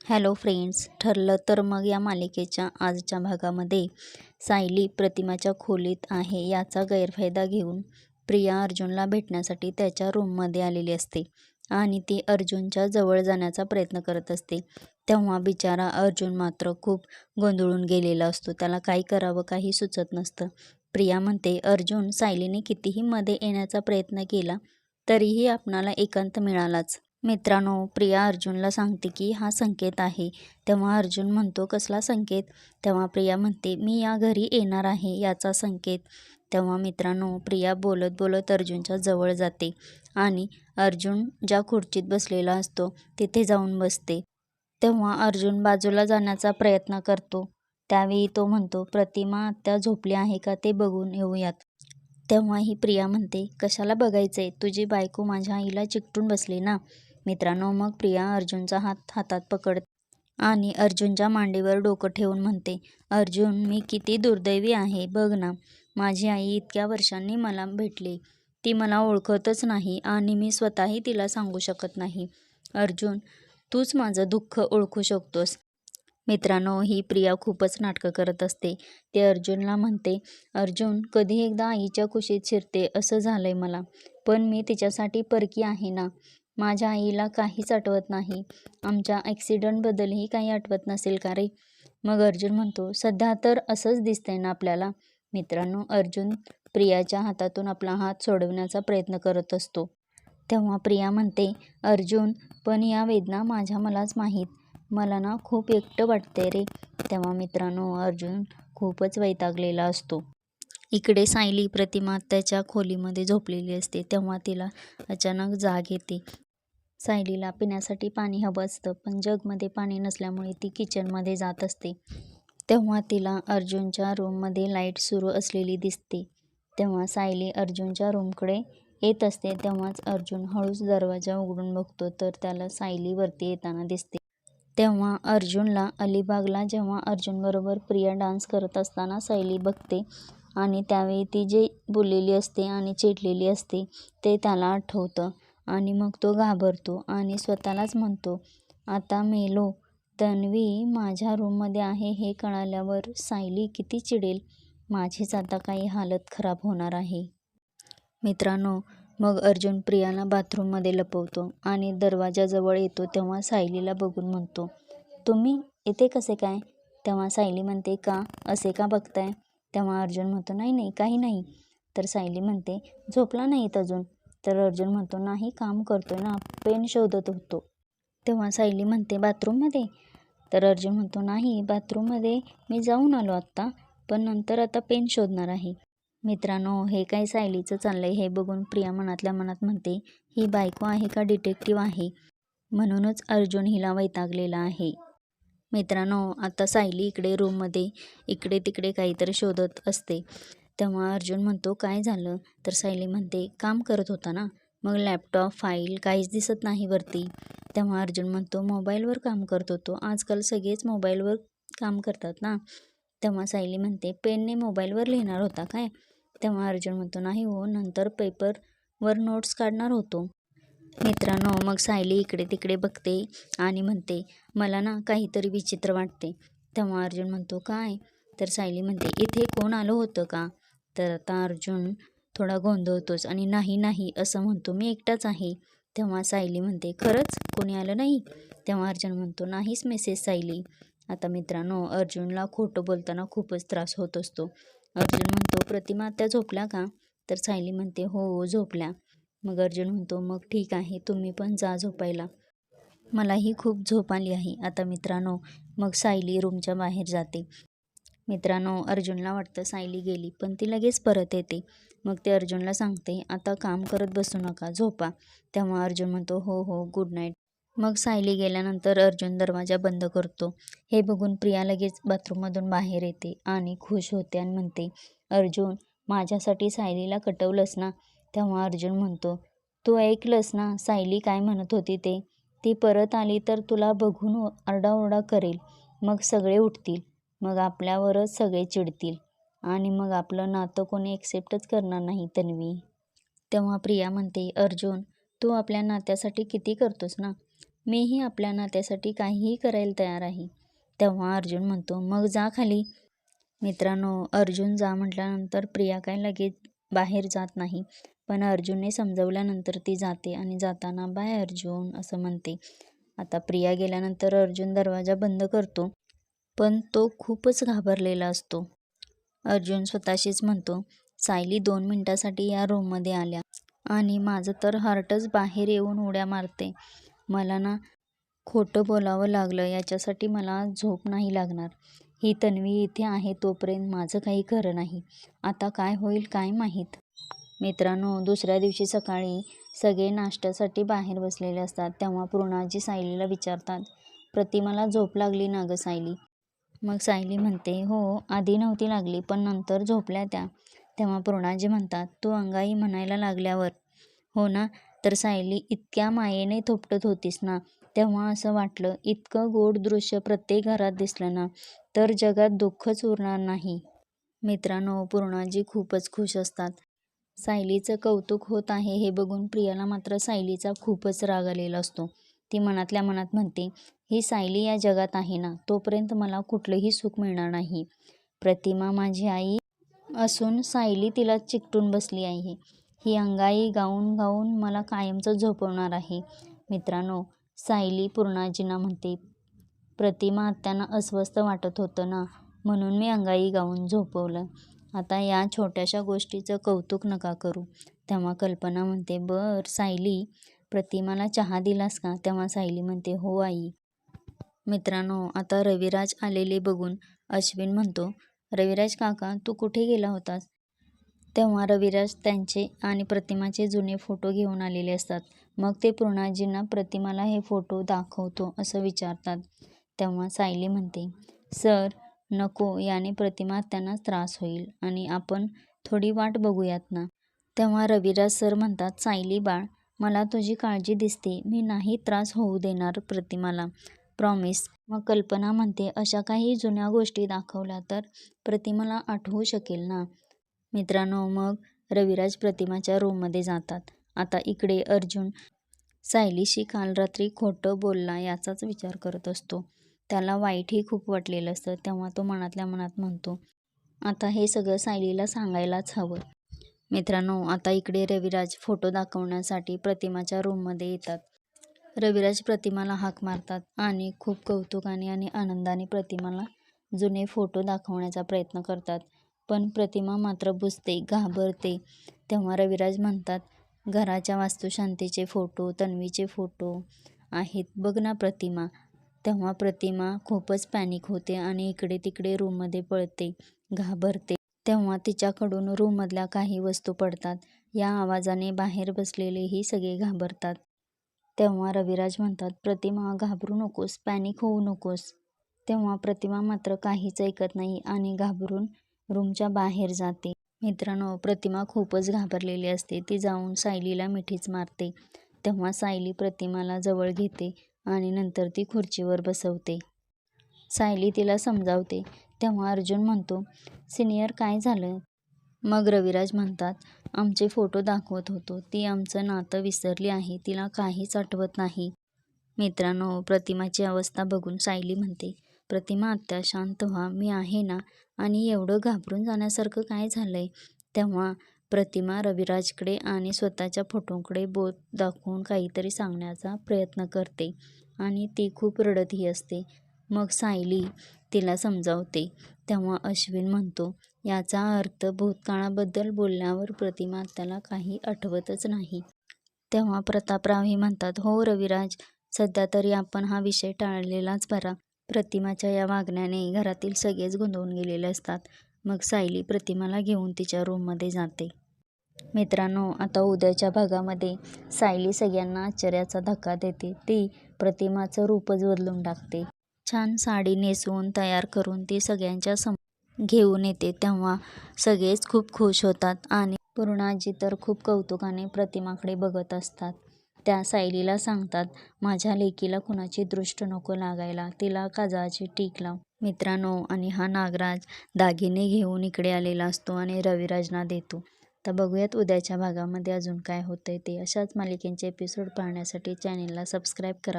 Hello friends ठरलं तर मग या मालिकेच्या आजच्या भागामध्ये सायली प्रतिमाच्या खोलीत आहे याचा गैरफायदा घेऊन प्रिया अर्जुनला भेटण्यासाठी त्याच्या रूममध्ये आलेली असते आणि ती अर्जुनच्या जवळ जाण्याचा प्रयत्न करत असते. तेव्हा बिचारा अर्जुन मात्र खूप गोंधळून गेलेला असतो. त्याला काय करावं काही सुचत नसतं. प्रिया म्हणते अर्जुन सायलीने कितीही मध्ये येण्याचा प्रयत्न केला तरीही आपणाला एकांत मिळालाच. मित्रांनो प्रिया अर्जुनला सांगते की हा संकेत आहे. तेव्हा अर्जुन म्हणतो कसला संकेत? तेव्हा प्रिया म्हणते मी या घरी येणार आहे याचा संकेत. तेव्हा मित्रांनो प्रिया बोलत बोलत अर्जुनच्या जवळ जाते आणि अर्जुन ज्या खुर्चीत बसलेला असतो तिथे जाऊन बसते. तेव्हा अर्जुन बाजूला जाण्याचा प्रयत्न करतो. त्यावेळी तो म्हणतो प्रतिमा आत्या झोपली आहे का ते बघून येऊयात. तेव्हा ही प्रिया म्हणते कशाला बघायचंय? तुझी बायको माझ्या आईला चिकटून बसली ना. मित्रांनो मग प्रिया अर्जुनचा हात हातात पकडते आणि अर्जुनच्या मांडीवर डोकं ठेवून म्हणते अर्जुन मी किती दुर्दैवी आहे बघ ना. माझी आई इतक्या वर्षांनी मला भेटली. ती मला ओळखतच नाही आणि मी स्वतःही तिला सांगू शकत नाही. अर्जुन तूच माझं दुःख ओळखू शकतोस. मित्रांनो ही प्रिया खूपच नाटकं करत असते. ते अर्जुनला म्हणते अर्जुन कधी एकदा आईच्या कुशीत शिरते असं झालंय मला पण मी तिच्यासाठी परकी आहे ना. माझ्या आईला काहीच आठवत नाही. आमच्या ॲक्सिडंटबद्दलही काही आठवत नसेल का रे? मग अर्जुन म्हणतो सध्या तर असंच दिसतंय ना आपल्याला. मित्रांनो अर्जुन प्रियाच्या हातातून आपला हात सोडवण्याचा प्रयत्न करत असतो. तेव्हा प्रिया म्हणते अर्जुन पण या वेदना माझ्या मलाच माहीत. मला ना खूप एकटं वाटते रे. तेव्हा मित्रांनो अर्जुन खूपच वैतागलेला असतो. इकडे सायली प्रतिमा त्याच्या खोलीमध्ये झोपलेली असते. तेव्हा तिला अचानक जाग येते. सायलीला पिण्यासाठी पाणी हवं असतं पण जगमध्ये पाणी नसल्यामुळे ती किचनमध्ये जात असते. तेव्हा तिला अर्जुनच्या रूममध्ये लाइट सुरू असलेली दिसते. तेव्हा सायली अर्जुनच्या रूमकडे येत असते तेव्हाच अर्जुन हळूच दरवाजा उघडून बघतो तर त्याला सायली वरती येताना दिसते. तेव्हा अर्जुनला अलिबागला जेव्हा अर्जुनबरोबर प्रिया डान्स करत असताना सायली बघते आणि त्यावेळी ती जे बोललेली असते आणि चिडलेली असते ते त्याला आठवतं. आणि मग तो घाबरतो आणि स्वतःलाच म्हणतो आता मेलो. तन्वी माझ्या रूममध्ये आहे हे कळाल्यावर सायली किती चिडेल. माझीच आता काही हालत खराब होणार आहे. मित्रांनो मग अर्जुन प्रियाला बाथरूममध्ये लपवतो आणि दरवाजाजवळ येतो तेव्हा सायलीला बघून म्हणतो तुम्ही इथे कसे काय? तेव्हा सायली म्हणते का? असे का बघताय? तेव्हा अर्जुन म्हणतो नाही नाही काही नाही. तर सायली म्हणते झोपला नाहीत अजून. तर अर्जुन म्हणतो नाही काम करतोय ना पेन शोधत होतो. तेव्हा सायली म्हणते बाथरूममध्ये? तर अर्जुन म्हणतो नाही बाथरूममध्ये मी जाऊन आलो आत्ता पण नंतर आता पेन शोधणार आहे. मित्रांनो हे काय सायलीचं चाललंय हे बघून प्रिया मनातल्या मनात म्हणते ही बायको आहे का डिटेक्टिव्ह आहे? म्हणूनच अर्जुन हिला वैतागलेला आहे. मित्रांनो आता सायली इकडे रूममध्ये इकडे तिकडे काहीतरी शोधत असते. तेव्हा अर्जुन म्हणतो काय झालं? तर सायली म्हणते काम करत होता ना. मग लॅपटॉप फाईल काहीच दिसत नाही वरती. तेव्हा अर्जुन म्हणतो मोबाईलवर काम करत होतो. आजकाल सगळेच मोबाईलवर काम करतात ना. तेव्हा सायली म्हणते पेनने मोबाईलवर लिहिणार होता काय? तेव्हा अर्जुन म्हणतो नाही हो नंतर पेपरवर नोट्स काढणार होतो. मित्रांनो मग सायली इकडे तिकडे बघते आणि म्हणते मला ना काहीतरी विचित्र वाटते. तेव्हा अर्जुन म्हणतो काय? तर सायली म्हणते इथे कोण आलं होतं का? तर आता अर्जुन थोडा गोंधळतोच आणि नाही नाही असं म्हणतो. मी एकटाच आहे. तेव्हा सायली म्हणते खरंच? कोणी आलं नाही? तेव्हा अर्जुन म्हणतो नाहीच मेसेज सायली. आता मित्रांनो अर्जुनला खोटं बोलताना खूपच त्रास होत असतो. अर्जुन म्हणतो प्रतिमा त्या झोपल्या का? तर सायली म्हणते हो, हो झोपल्या. मग अर्जुन म्हणतो मग ठीक आहे तुम्ही पण जा झोपायला. मलाही खूप झोप आली आहे. आता मित्रांनो मग सायली रूमच्या बाहेर जाते. मित्रांनो अर्जुनला वाटतं सायली गेली पण ती लगेच परत येते. मग ते अर्जुनला सांगते आता काम करत बसू नका झोपा. तेव्हा अर्जुन म्हणतो हो हो गुड नाईट मग सायली गेल्यानंतर अर्जुन दरवाजा बंद करतो. हे बघून प्रिया लगेच बाथरूममधून बाहेर येते आणि खुश होते आणि म्हणते अर्जुन माझ्यासाठी सायलीला कटवलंस ना? तेव्हा अर्जुन म्हणतो तू ऐकलंस ना सायली काय म्हणत होती ते? ती परत आली तर तुला बघून आरडाओरडा करेल. मग सगळे उठतील. मग आपल्यावरच सगळे चिडतील. आणि मग आपलं नातं कोणी एक्सेप्टच करणार नाही तन्वी. तेव्हा प्रिया म्हणते अर्जुन तू आपल्या नात्यासाठी किती करतोस ना? मीही आपल्या नात्यासाठी काहीही करायला तयार आहे. तेव्हा अर्जुन म्हणतो मग जा खाली. मित्रांनो अर्जुन जा म्हटल्यानंतर प्रिया काय लगेच बाहेर जात नाही. पण अर्जुनने समजवल्यानंतर ती जाते आणि जाताना बाय अर्जुन असं म्हणते. आता प्रिया गेल्यानंतर अर्जुन दरवाजा बंद करतो. पण तो खूपच घाबरलेला असतो. अर्जुन स्वतःशीच म्हणतो सायली दोन मिनटासाठी या रूममध्ये आल्या आणि माझं तर हार्टच बाहेर येऊन उड्या मारते. मला ना खोटं बोलावं लागलं याच्यासाठी मला झोप नाही लागणार. ही तन्वी इथे आहे तोपर्यंत माझं काही खरं नाही. आता काय होईल काय माहीत? मित्रांनो दुसऱ्या दिवशी सकाळी सगळे नाश्त्यासाठी बाहेर बसलेले असतात तेव्हा पूर्णाजी सायलीला विचारतात प्रतिमाला झोप लागली ना गं सायली? मग सायली म्हणते हो आधी नव्हती लागली पण नंतर झोपल्या त्या. तेव्हा पूर्णाजी म्हणतात तू अंगाई म्हणायला लागल्यावर. हो ना तर सायली इतक्या मायेने थोपटत होतीस ना तेव्हा असं वाटलं इतकं गोड दृश्य प्रत्येक घरात दिसलं ना तर जगात दुःखच उरणार नाही. मित्रांनो पूर्णाजी खूपच खुश असतात. सायलीचं कौतुक होत आहे हे बघून प्रियाला मात्र सायलीचा खूपच राग आलेला असतो. ती मनातल्या मनात म्हणते ही सायली या जगात आहे ना तोपर्यंत मला कुठलंही सुख मिळणार नाही. प्रतिमा माझी आई असून सायली तिला चिकटून बसली आहे. ही अंगाई गाऊन गाऊन मला कायमचं झोपवणार आहे. मित्रांनो सायली पूर्णाजींना म्हणते प्रतिमा आत्यांना अस्वस्थ वाटत होतं ना म्हणून मी अंगाई गाऊन झोपवलं. आता या छोट्याशा गोष्टीचं कौतुक नका करू. तेव्हा कल्पना म्हणते बर सायली प्रतिमाला चहा दिलास का? तेव्हा सायली म्हणते हो आई. मित्रांनो आता रविराज आलेले बघून अश्विन म्हणतो रविराज काका तू कुठे गेला होतास? तेव्हा रविराज त्यांचे आणि प्रतिमाचे जुने फोटो घेऊन आलेले असतात. मग ते पूर्णाजींना प्रतिमाला हे फोटो दाखवतो असं विचारतात. तेव्हा सायली म्हणते सर नको याने प्रतिमा त्यांना त्रास होईल आणि आपण थोडी वाट बघूयात ना? तेव्हा रविराज सर म्हणतात सायली बाळ मला तुझी काळजी दिसते. मी नाही त्रास होऊ देणार प्रतिमाला. प्रॉमिस मग कल्पना म्हणते अशा काही जुन्या गोष्टी दाखवल्या तर प्रतिमाला आठवू शकेल ना? मित्रांनो मग रविराज प्रतिमाच्या रूममध्ये जातात. आता इकडे अर्जुन सायलीशी काल रात्री खोटं बोलला याचाच विचार करत असतो. त्याला वाईटही खूप वाटलेलं असतं तेव्हा तो मनातल्या मनात म्हणतो आता हे सगळं सायलीला सांगायलाच हवं. मित्रांनो आता इकडे रविराज फोटो दाखवण्यासाठी प्रतिमाच्या रूममध्ये येतात. रविराज प्रतिमाला हाक मारतात आणि खूप कौतुकाने आणि आनंदाने प्रतिमाला जुने फोटो दाखवण्याचा प्रयत्न करतात. पण प्रतिमा मात्र बुजते घाबरते. तेव्हा रविराज म्हणतात घराच्या वास्तुशांतीचे फोटो तन्वीचे फोटो आहेत. बघ ना प्रतिमा. तेव्हा प्रतिमा खूपच पॅनिक होते आणि इकडे तिकडे रूममध्ये पळते घाबरते. तेव्हा तिच्याकडून रूममधल्या काही वस्तू पडतात. या आवाजाने बाहेर बसलेलेही सगळे घाबरतात. तेव्हा रविराज म्हणतात प्रतिमा घाबरू नकोस पॅनिक होऊ नकोस. तेव्हा प्रतिमा मात्र काहीच ऐकत नाही आणि घाबरून रूमच्या बाहेर जाते. मित्रांनो प्रतिमा खूपच घाबरलेली असते. ती जाऊन सायलीला मिठीच मारते. तेव्हा सायली प्रतिमाला जवळ घेते आणि नंतर ती खुर्चीवर बसवते. सायली तिला समजावते तेव्हा अर्जुन म्हणतो सिनियर काय झालं? मग रविराज म्हणतात आमचे फोटो दाखवत होतो. ती आमचं नातं विसरली आहे. तिला काहीच आठवत नाही. मित्रांनो प्रतिमाची अवस्था बघून सायली म्हणते प्रतिमा आत्या शांत व्हा. मी आहे ना? आणि एवढं घाबरून जाण्यासारखं काय झालंय? तेव्हा प्रतिमा रविराजकडे आणि स्वतःच्या फोटोंकडे बोट दाखवून काहीतरी सांगण्याचा प्रयत्न करते आणि ती खूप रडतही असते. मग सायली तिला समजावते. तेव्हा अश्विन म्हणतो याचा अर्थ भूतकाळाबद्दल बोलण्यावर प्रतिमा त्याला काही आठवतच नाही. तेव्हा प्रतापरावही म्हणतात हो रविराज सध्या तरी आपण हा विषय टाळलेलाच बरा. प्रतिमाच्या या वागण्याने घरातील सगळेच गोंधळून गेलेले असतात. मग सायली प्रतिमाला घेऊन तिच्या रूममध्ये जाते. मित्रांनो आता उद्याच्या भागामध्ये सायली सगळ्यांना आश्चर्याचा धक्का देते. ती प्रतिमाचं रूपच बदलून टाकते. छान साडी नेसवून तयार करून ती सगळ्यांच्या सम घेऊन येते. तेव्हा सगळेच खूप खुश होतात आणि पूर्णाजी तर खूप कौतुकाने प्रतिमाकडे बघत असतात. त्या सायलीला सांगतात माझ्या लेकीला कुणाची दृष्ट नको लागायला. तिला काजाची टीक लाव. मित्रांनो आणि हा नागराज दागिने घेऊन इकडे आलेला असतो आणि रविराजना देतो. तर बघूयात उद्याच्या भागामध्ये अजून काय होतंय ते. अशाच मालिकेंचे एपिसोड पाहण्यासाठी चॅनेलला सबस्क्राईब करा.